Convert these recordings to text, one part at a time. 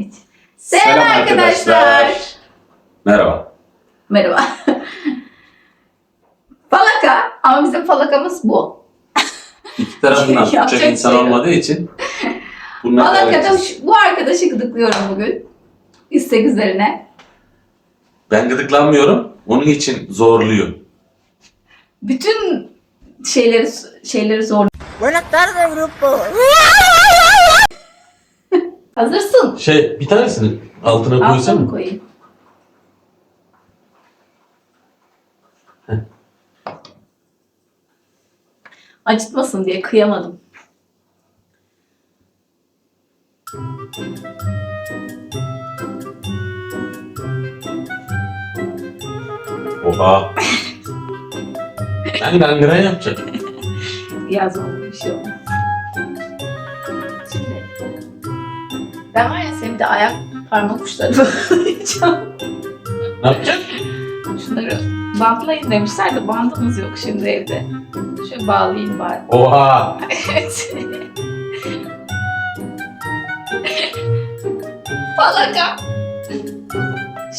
Hiç. Selam, arkadaşlar. Merhaba. Merhaba. falaka ama bizim falakamız bu. İki tarafından tutacak insan şey olmadığı için Falakada bu arkadaşı gıdıklıyorum bugün. İstek üzerine. Ben gıdıklanmıyorum. Onun için zorluyor. Bütün şeyleri şeyleri zor. Buenas tardes, grupo. Hazırsın. Şey bir tanesini altına Altına koysana. mı koyayım? Acıtmasın diye kıyamadım. Oha. Ben gangren yapacak. Yaz oldu bir şey olmaz. Ben var ya senin bir de ayak parmak uçları bağlayacağım. Ne yapacak? Şunları bantlayın demişler de bandımız yok şimdi evde. Şöyle bağlayayım bari. Oha. Evet. Falaka.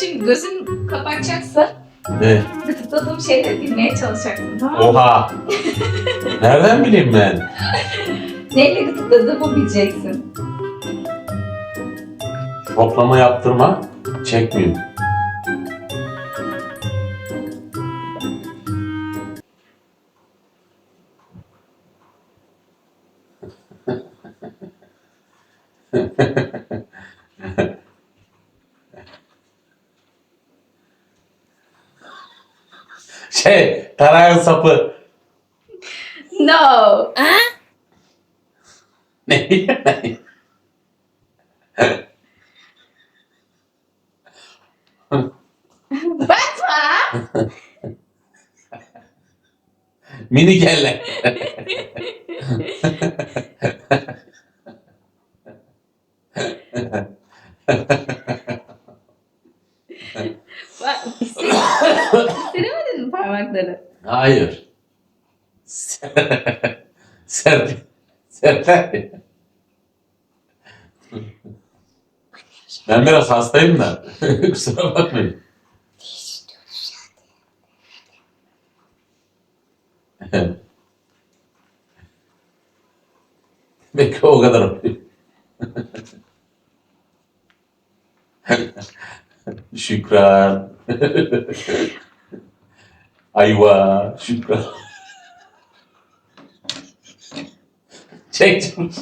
Şimdi gözün kapatacaksa Ne? gıdıkladığım şeyleri bilmeye çalışacaksın tamam mı? Oha. Nereden bileyim ben? Neyle gıdıkladığımı bileceksin. Toplama yaptırma. Çekmeyeyim. Şey, tarağın sapı. No. Ne bileyim ben. Bakma. Mini kelle. Bak. İstemedin mi parmakları? Hayır. Sert. Sertler. Ben biraz hastayım da. Kusura bakmayın. Belki o kadar oluyor. Şükran. Ayva. Şükran. Çek canım.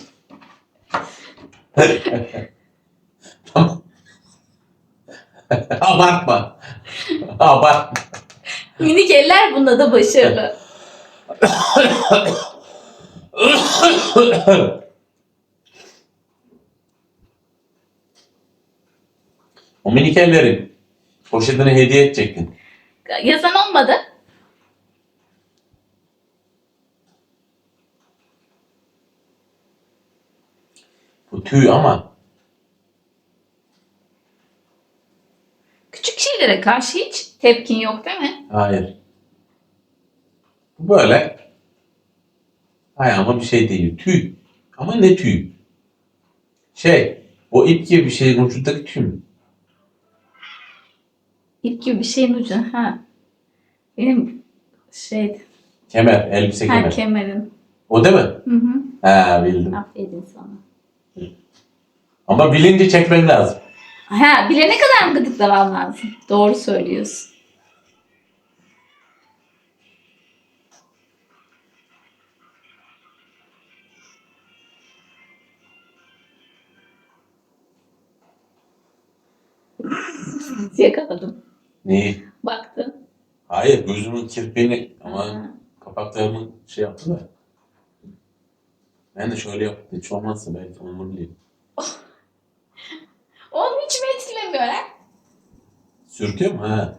tamam. Abartma. Abartma. Minik eller bunda da başarılı. o minik ellerin poşetine hediye edecektin. Yazan olmadı. Bu tüy ama Küçük şeylere karşı hiç tepkin yok değil mi? hayır. Böyle ayağıma bir şey değil. Tüy. Ama ne tüy? Şey, o ip gibi bir şeyin ucundaki tüy mü? İp gibi bir şeyin ucu. Ha. Benim şey, Kemer, elbise ha, kemer. kemerin. o değil mi? Hı hı. Ha bildim. Aferin sana. Ama bilince çekmen lazım. Ha, bilene kadar mı gıdıklamam lazım? Doğru söylüyorsun. Yakaladım. Neyi? Baktın. Hayır, gözümün kirpiğini ama Ha. kapaklarımı şey yaptı da. Ben de şöyle yaptım. Hiç olmazsa belki onu bileyim. Onu hiç mi etkilemiyor ha? Sürtüyor mu? Ha.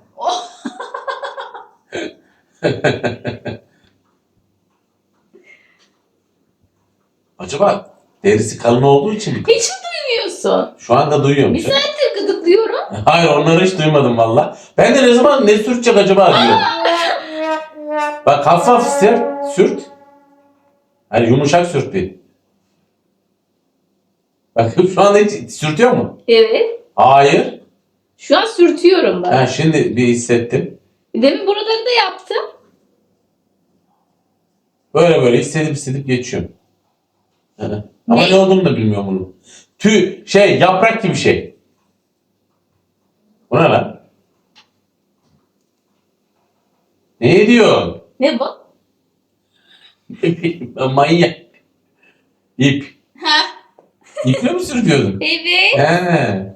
Acaba derisi kalın olduğu için mi? Hiç mi duymuyorsun? Şu anda duyuyorum. Bir saattir gıdıklıyorum. Hayır onları hiç duymadım valla. Ben de ne zaman ne sürtecek acaba diyorum. Bak hafif sert sürt. Hani yumuşak sürt bir. Bak şu anda hiç sürtüyor mu? Evet. Hayır. Şu an sürtüyorum ben. Ben şimdi bir hissettim. Demin buraları da yaptım. Böyle böyle hissedip hissedip geçiyorum. Ama Ne? ne olduğunu da bilmiyorum bunu. Tüy, şey, yaprak gibi şey. Bu ne lan? Ne diyorsun? Ne bu? Manyak. İp. Ha. İple mi sürtüyordun? Evet. He.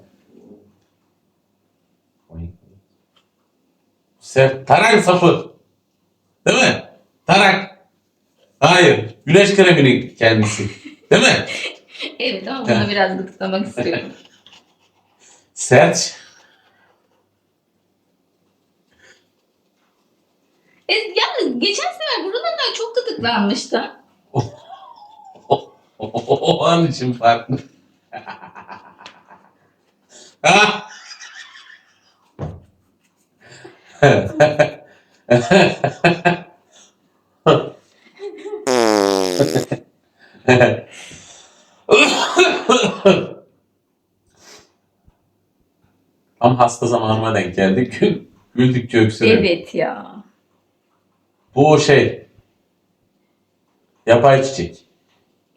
Sert. Tarak sapı. Değil mi? Tarak. Hayır. Güneş kreminin kendisi. Değil mi? Evet ama bunu biraz gıdıklamak istiyorum. Sert. E, ya geçen sefer buralarından çok gıdıklanmıştı. O an için farklı. Ha? Tam hasta zamanıma denk geldik. Güldükçe öksürüyor. Evet ya. Bu şey. Yapay çiçek.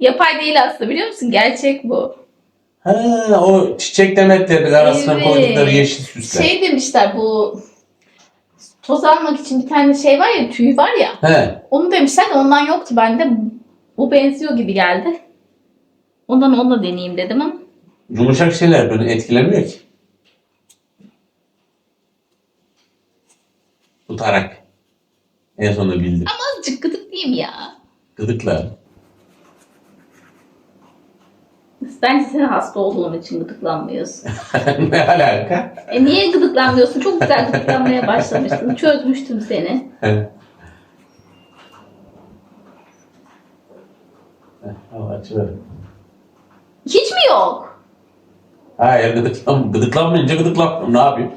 Yapay değil aslında biliyor musun? Gerçek bu. Ha, o çiçek demetlerin arasına Evet. koydukları yeşil süsler. Şey demişler bu toz almak için bir tane şey var ya tüy var ya. He. Onu demişler de ondan yoktu bende. Bu benziyor gibi geldi. Ondan onunla deneyeyim dedim ama. Yumuşak şeyler beni etkilemiyor ki. Bu tarak. En sonunda bildim. Azıcık gıdıklayayım ya. Gıdıkla. Bence sen hasta olduğun için gıdıklanmıyorsun. ne alaka? E niye gıdıklanmıyorsun? Çok güzel gıdıklanmaya başlamıştın. Çözmüştüm seni. Al açıyorum. Hiç mi yok? Hayır gıdıklan, gıdıklanmayınca gıdıklanmıyorum. Ne yapayım?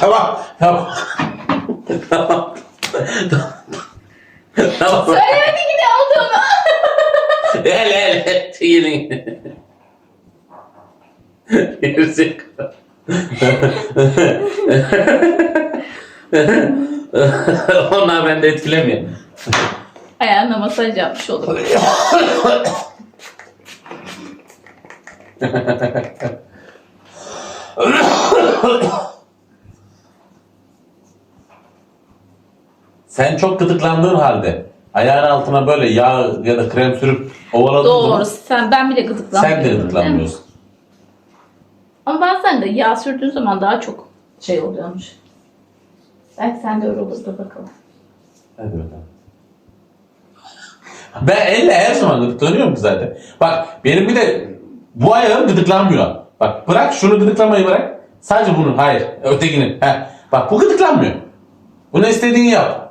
Tamam, tamam. tamam. tamam. Söylemedi ki ne olduğunu. El el değilin. Gerizekalı. Onlar bende etkilemiyor. Ayağına masaj yapmış olur. Sen çok gıdıklandığın halde ayağın altına böyle yağ ya da krem sürüp ovaladığın Doğru. zaman Sen, ben bile gıdıklanmıyorum. sen de gıdıklanmıyorsun. Ama bazen de yağ sürdüğün zaman daha çok şey oluyormuş. Belki sen de öyle olur da bakalım. Hadi bakalım. Ben elle her zaman gıdıklanıyorum ki zaten. Bak benim bir de bu ayağım gıdıklanmıyor. Bak bırak şunu gıdıklamayı bırak. Sadece bunu. Hayır. Ötekini. Heh. Bak bu gıdıklanmıyor. Bunu istediğini yap.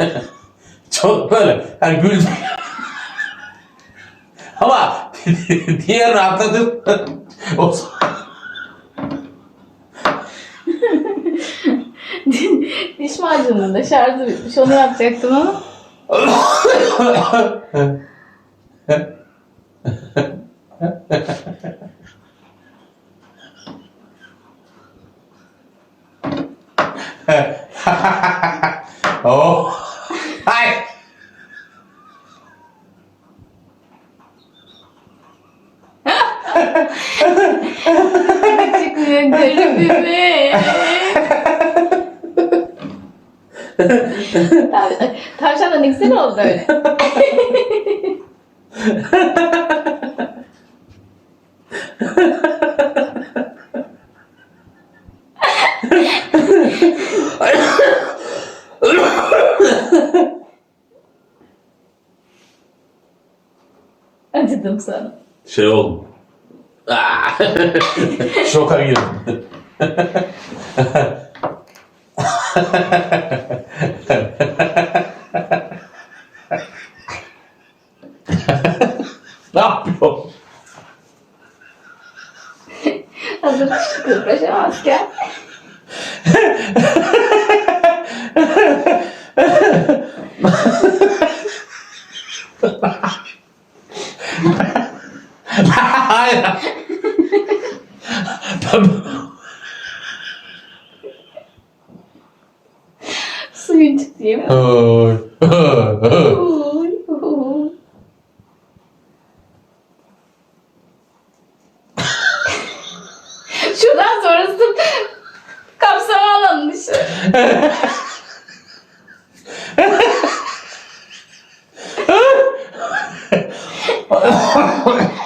Çok böyle. Yani güldüm. Ama diğer rahatladım. o Diş macununun da şarjı bitmiş. Onu yapacaktım ama. oh. Hayır. Çıkmıyor garibime. Tav- Tavşan da ne güzel oldu öyle. Acıdım sana. Şey oldu. Şoka girdim. ne yapıyor? dakika. Hayır. Suyun çıktı değil mi? Oy. Oy, oy. Şuradan sonrası kapsama alanı dışı.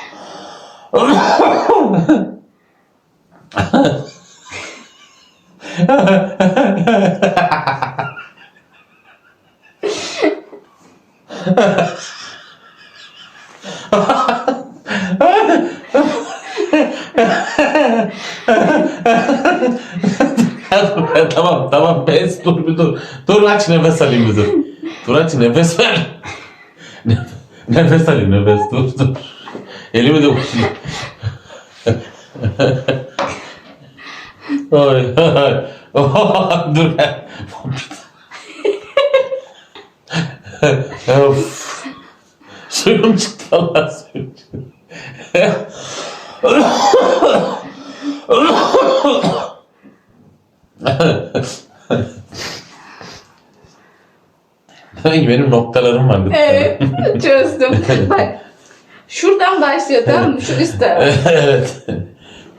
tamam tamam pes dur bir dur. Dur aç nefes alayım bir dur. Dur aç nefes ver. Nef- nefes alayım nefes dur dur. Elimi de Oy, oy. dur. of. Suyum çıktı Allah suyum çıktı. Demek ki benim noktalarım var. Evet çözdüm. Bak şuradan başlıyor tamam mı? Şu üst taraf. evet.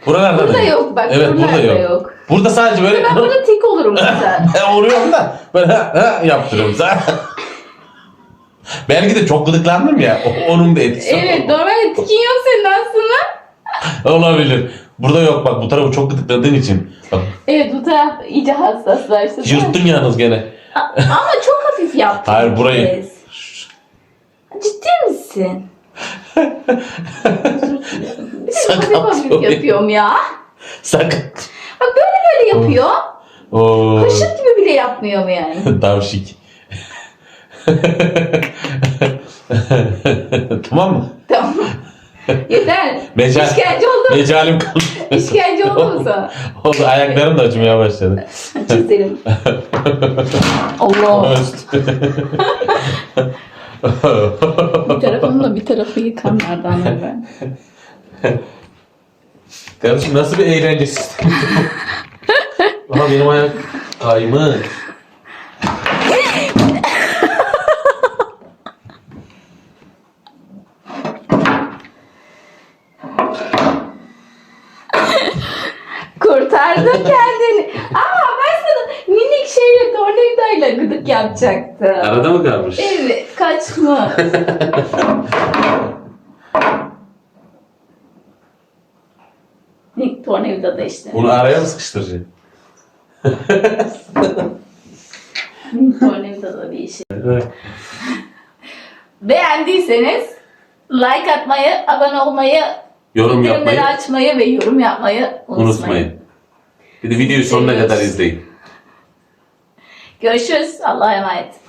Buralarda Burada da yok bak. Evet burada yok. yok. Burada sadece böyle Ben burada tik olurum mesela. ben vuruyorum da böyle ha, ha yaptırıyorum zaten. Belki de çok gıdıklandım ya. Onun da etkisi evet normalde tikin yok senin aslında. olabilir. Burada yok bak bu tarafı çok gıdıkladığın için. Bak Evet bu taraf iyice hassaslaştı. yırttın yalnız gene. Ama çok hafif yaptın. Hayır, bu burayı. Ciddi misin? Sakat hafif oluyor. yapıyorum ya. Sakın. Bak böyle böyle yapıyor. Oo. Kaşık gibi bile yapmıyor yani. Davşik. tamam mı? tamam. Yeter. Mecal, İşkence oldu. mecalim kaldı. İşkence oldu mu sana? Oldu ayaklarım da acımaya başladı. Çizelim. Allah. Bir tarafımla bir tarafı yıkanlardan ben. Kardeşim nasıl bir eğlence sistemi? Aha benim ayak kaymış. Kurtardın kendini. Aa ben sana minik şeyle tornavidayla gıdık yapacaktım. Arada mı kalmış? Evet kaçma. Minik tornavida da işte. Bunu araya mı sıkıştıracaksın? Minik tornavida da bir. Evet. Beğendiyseniz like atmayı, abone olmayı, Yorum bildirimleri yapmayı açmayı ve yorum yapmayı unutmayın. unutmayın. Bir de videoyu sonuna kadar izleyin. Görüşürüz. Allah'a emanet.